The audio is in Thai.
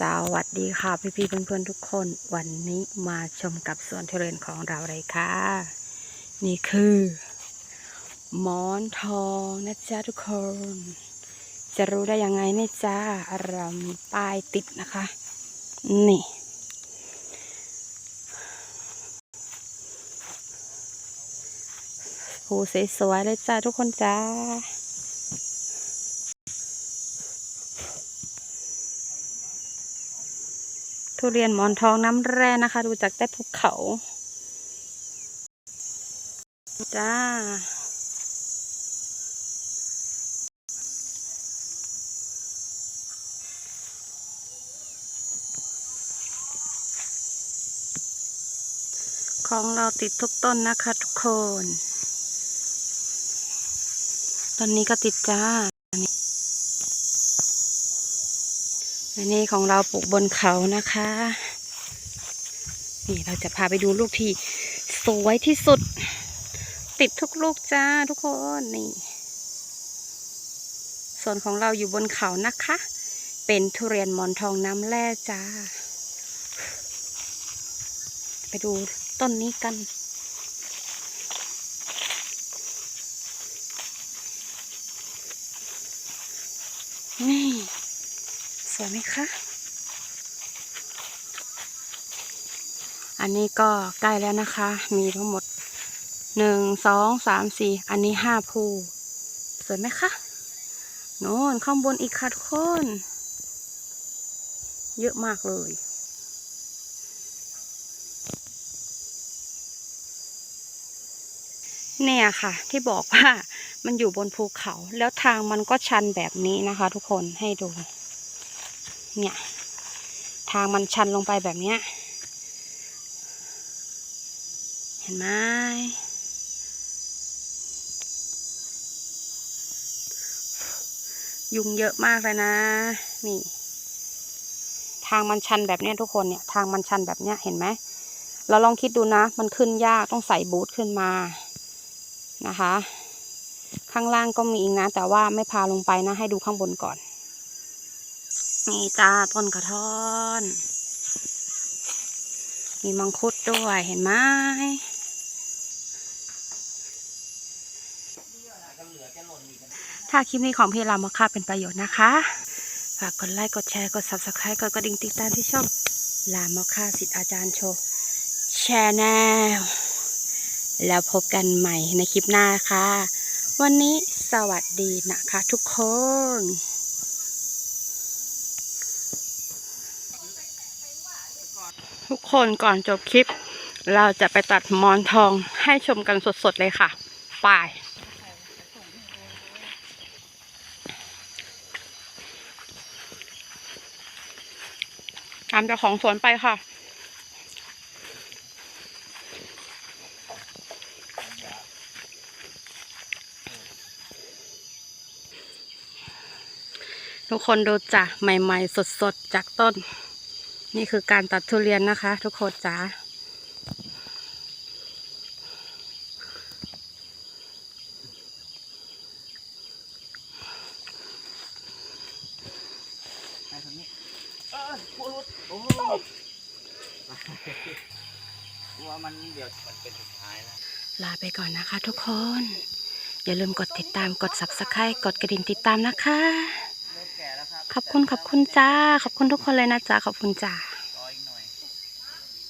สวัสดีค่ะพี่พี่ๆเพื่อนๆทุกคนวันนี้มาชมกับสวนทุเรียนของเราเลยค่ะ นี่คือหมอนทองนะจ๊ะทุกคน จะรู้ได้ยังไงเนี่ยจ้าเรามีป้ายติดนะคะ นี่โหสวยๆเลยจ้าทุกคนจ้า ทุเรียนหมอนทองน้ำแร่นะคะ ดูจากใต้ภูเขา จ้า ของเราติดทุกต้นนะคะทุกคน ตอนนี้ก็ติดจ้า อันนี้ของเราปลูกบนเขานะคะ นี่เราจะพาไปดูลูกที่สวยที่สุด ติดทุกลูกจ้าทุกคนนี่ ส่วนของเราอยู่บนเขานะคะ เป็นทุเรียนหมอนทองน้ำแร่จ้า ไปดูต้นนี้กันนี่ สวยไหมคะ อันนี้ก็ใกล้แล้วนะคะ มีทั้งหมดหนึ่งสองสามสี่อันนี้ห้าภูสวยไหมคะโน่นข้างบนอีกค่ะทุกคน เยอะมากเลยเนี่ยค่ะ ที่บอกว่ามันอยู่บนภูเขาแล้วทางมันก็ชันแบบนี้นะคะทุกคนให้ดู เนี่ย ทางมันชันลงไปแบบเนี้ย เห็นไหมยุงเยอะมากเลยนะ นี่ ทางมันชันแบบเนี้ยทุกคนเนี่ย ทางมันชันแบบเนี้ยเห็นไหมเราลองคิดดูนะ มันขึ้นยากต้องใส่บูทขึ้นมานะคะ ข้างล่างก็มีอีกนะ แต่ว่าไม่พาลงไปนะ ให้ดูข้างบนก่อน นี่จ้าต้นกระท้อน มีมังคุดด้วยเห็นไหมถ้าคลิปนี้ของพี่รามค่าเป็นประโยชน์นะคะ ฝากกดไลค์ กดแชร์ กด subscribe กดกระดิ่งติดตามที่ช่องลามค่าสิทธิ์อาจารย์โชว์แชร์แนลแล้วพบกันใหม่ในคลิปหน้าค่ะ วันนี้สวัสดีนะคะทุกคน ทุกคนก่อนจบคลิป เราจะไปตัดมอนทองให้ชมกันสดๆเลยค่ะไปตามเจ้าของสวนไปค่ะทุกคนดูจ้ะใหม่ ๆ สด ๆ จากต้น นี่คือการตัดทุเรียนนะคะ ทุกคนจ้าว่ามันเดี๋ยวมันเป็นสุดท้ายแล้วลาไปก่อนนะคะทุกคน อย่าลืมกดติดตามกด subscribe กดกระดิ่งติดตามนะคะ ขอบคุณขอบคุณจ้า ขอบคุณทุกคนเลยนะจ้าขอบคุณจ้า